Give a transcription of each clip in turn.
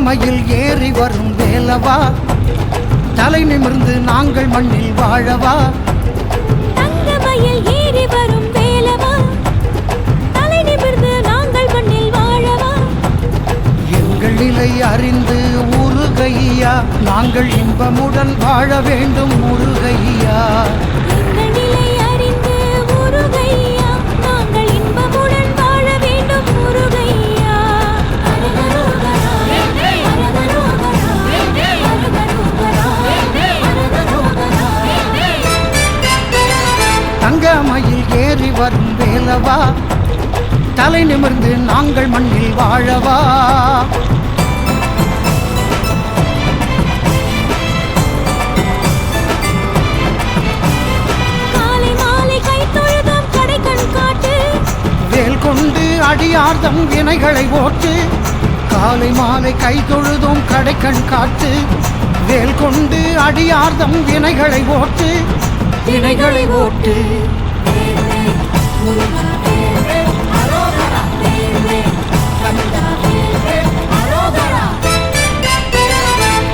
தங்கமயில் ஏறி வரும் வேலவா? தலை நிமிர்ந்து நாங்கள் மண்ணில் வாழவா? தங்கமயில் ஏறி வரும் வேலவா? தலை நிமிர்ந்து நாங்கள் மண்ணில் வாழவா? எங்கள் நிலை அறிந்து உருகையா நாங்கள் இன்பமுடன் வாழ வேண்டும் முருகையா தங்கமயில் ஏறி வரும் வேலவா? தலை நிமிர்ந்து நாங்கள் மண்ணில் வாழவா? வேல் கொண்டு அடியார்தம் வினைகளை ஓட்டு. காலை மாலை கை தொழுதும் கடைக்கண் காட்டு. வேல் கொண்டு அடியார்தம் வினைகளை ஓட்டு. வினைகளை ஓட்டு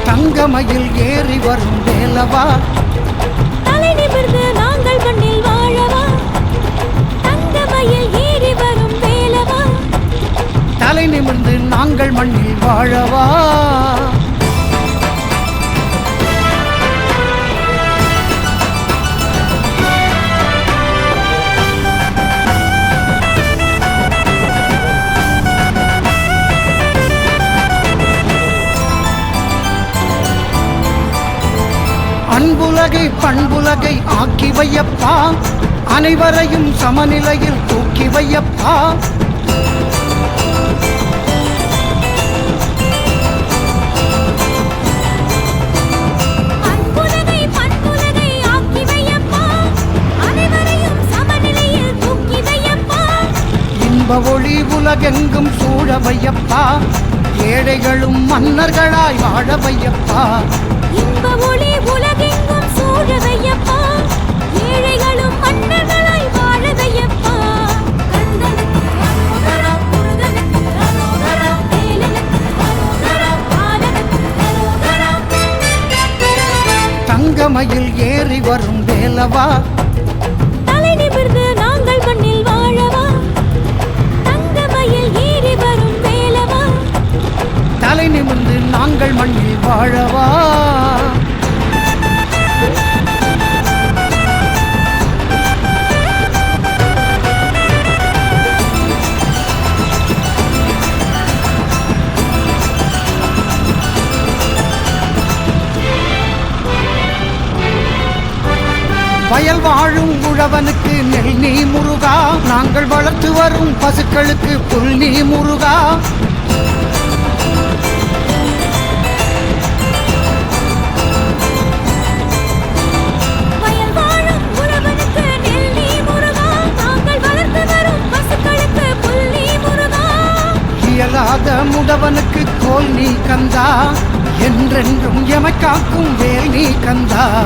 தங்கமயில் ஏறி வரும் வேலவா? தலை நிமிர்ந்து நாங்கள் மண்ணில் வாழவா? தங்கமயில் ஏறி வரும் வேலவா? தலை நிமிர்ந்து நாங்கள் மண்ணில் வாழவா? அன்புலகை பண்புலகை ஆக்கி வையப்பா. அனைவரையும் சமநிலையில் தூக்கி வையப்பா. இன்ப ஒளி உலகெங்கும் சூழ வையப்பா. ஏழைகளும் மன்னர்களாய் வாழ வையப்பா. தங்கமயில் ஏறி வரும் வேலவா தலை நிமிர்ந்து நாங்கள் மண்ணில் வாழவா? தங்கமயில் ஏறி வரும் வேலவா தலை நிமிர்ந்து நாங்கள் மண்ணில் வாழவா? வரும் பசுக்களுக்கு நீ முருகா. இயலாத முடவனுக்கு கோல் நீ கந்தா. என்றென்றும் எமக்காக்கும் வேல் நீ கந்தா.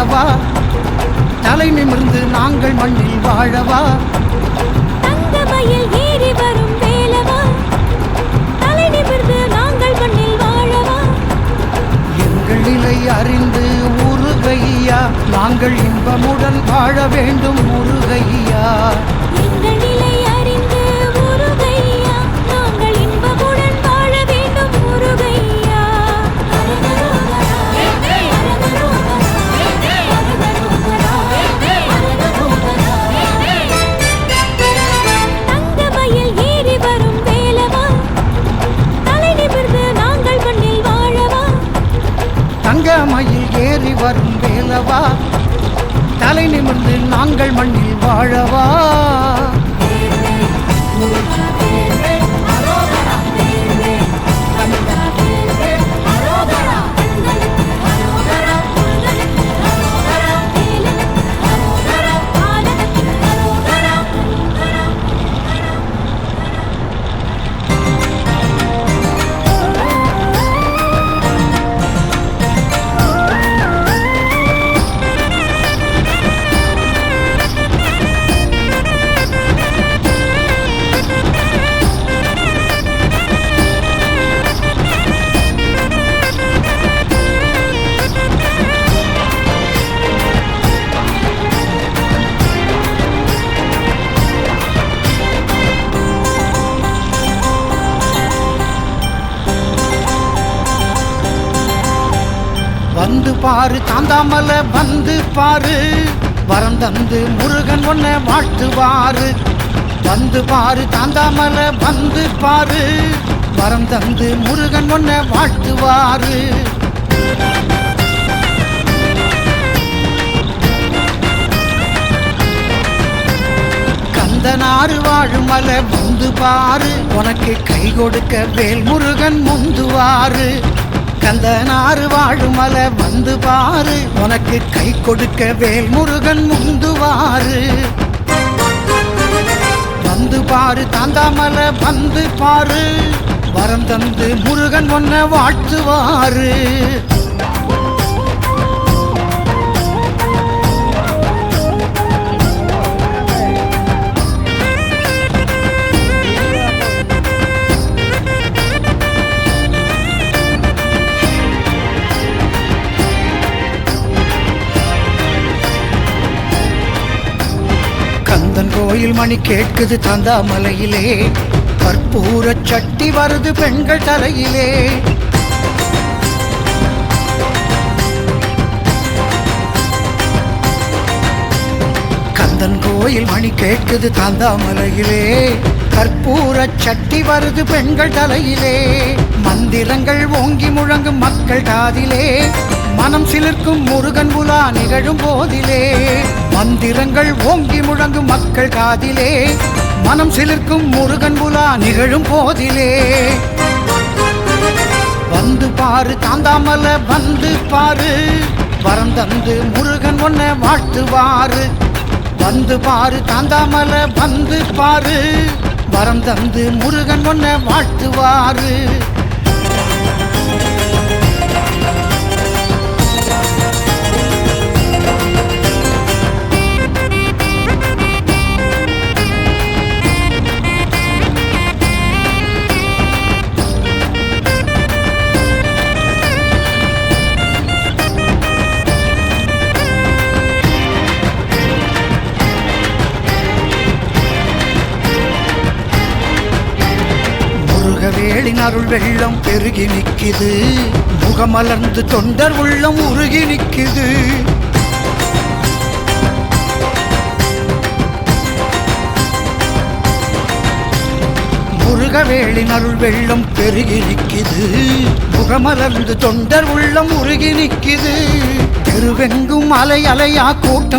வாழவா? தலை நிமிர்ந்து நாங்கள் மண்ணில் வாழவா? எங்கள் நிலை அறிந்து உருகையா நாங்கள் இன்பமுடன் வாழ வேண்டும் முருகையா வாழவா? தலை நிமிர்ந்து நாங்கள் மண்ணில் வாழவா? பாரு தாந்தாமல வந்து பாரு. வரம் தந்து முருகன் ஒன்ன வாழ்த்துவாரு. வந்து பாரு தாந்தாமல வந்து பாரு. வரம் தந்து முருகன் ஒன்ன வாழ்த்துவாரு. கந்தனாறு வாழும் மலை வந்து பாரு. உனக்கு கை கொடுக்க வேல் முருகன் முந்துவாரு. கந்தனாறு வாழும் மலை வந்து பாரு. உனக்கு கை கொடுக்க வேல் முருகன் முந்துவாரு வந்து பாரு தாந்தாமல வந்து பாரு. வரம் தந்து முருகன் ஒன்ன வாழ்த்துவாரு. கோயில் மணி கேட்குது தந்தா மலையிலே. கற்பூர சட்டி வருது பெண்கள் தலையிலே கந்தன் கோயில் மணி கேட்குது தாந்தாமலையிலே கற்பூர சட்டி வருது பெண்கள் தலையிலே மந்திரங்கள் ஓங்கி முழங்கும் மக்கள் காதிலே. மனம் சிலிர்க்கும் முருகன் உலா நிகழும் போதிலே. மந்திரங்கள் ஓங்கி முழங்கும் மக்கள் காதிலே. மனம் சிலிர்க்கும் முருகன் உலா நிகழும் போதிலே. வந்து பாரு காந்தாமல வந்து பாரு. வரம் தந்து முருகன் ஒன்ன வாழ்த்துவாரு. வந்து பாரு தாந்தாமல வந்து பாரு. வரம் தந்து முருகன் ஒன்ன வாழ்த்துவாரு. அருள் வெள்ளம் பெருகி நிக்குது முகமலர்ந்து தொண்டர் உள்ளம் உருகி நிக்குது முருகவேளின் அருள் வெள்ளம் பெருகி நிக்குது முகமலர்ந்து தொண்டர் உள்ளம் உருகி நிக்குது தெருவெங்கும் அலை அலையா கூட்டம்